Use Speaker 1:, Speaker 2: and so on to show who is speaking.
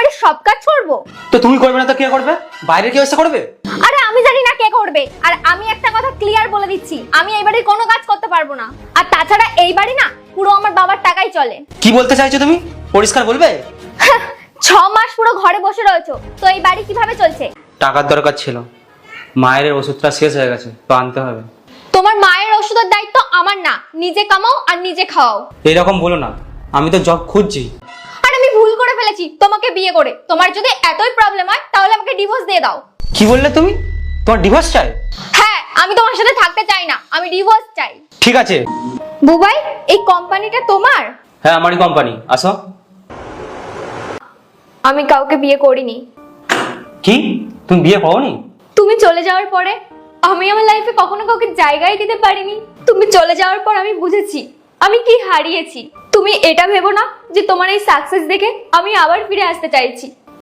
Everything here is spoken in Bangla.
Speaker 1: বাড়ির সব কাজ করব।
Speaker 2: তো তুমি করবে না তো কে করবে? বাইরে কেউ এসে করবে?
Speaker 1: আরে আমি জানি না কে করবে। আর আমি একটা কথা ক্লিয়ার বলে দিচ্ছি। আমি এই বাড়ির কোনো কাজ করতে পারব না। আর তাছাড়া এই বাড়ি না পুরো আমার বাবার টাকাই চলে।
Speaker 2: কি বলতে চাইছো তুমি? পরিষ্কার বলবে?
Speaker 1: ছ মাস পুরো ঘরে বসে রয়েছো। তো এই বাড়ি কীভাবে চলছে?
Speaker 2: টাকার দরকার ছিল। মায়ের ওষুধটা শেষ হয়ে গেছে তো আনতে হবে।
Speaker 1: তোমার মায়ের ওষুধের দায়িত্ব আমার না। নিজে কামাও আর নিজে খাওয়াও।
Speaker 2: এরকম বলো না। আমি তো জব খুঁজছি।
Speaker 1: ফেলেছি তোমাকে বিয়ে করে। তোমার যদি এতই প্রবলেম হয় তাহলে আমাকে ডিভোর্স দিয়ে দাও।
Speaker 2: কি বললে তুমি? তোমার ডিভোর্স চাই?
Speaker 1: হ্যাঁ আমি তোমার সাথে থাকতে চাই না আমি ডিভোর্স চাই।
Speaker 2: ঠিক আছে।
Speaker 1: বুবাই এই কোম্পানিটা তোমার?
Speaker 2: হ্যাঁ আমারই কোম্পানি আসো।
Speaker 1: আমি কাউকে বিয়ে করিনি।
Speaker 2: কি? তুমি বিয়ে পাওনি?
Speaker 1: তুমি চলে যাওয়ার পরে আমি আমার লাইফে কখনো কাউকে জায়গায় দিতে পারিনি। তুমি চলে যাওয়ার পর আমি বুঝেছি আমি কি হারিয়েছি। তুমি এটা ভেবো না যে তোমার এই সাকসেস দেখে আমি আবার ফিরে আসতে চাইছি।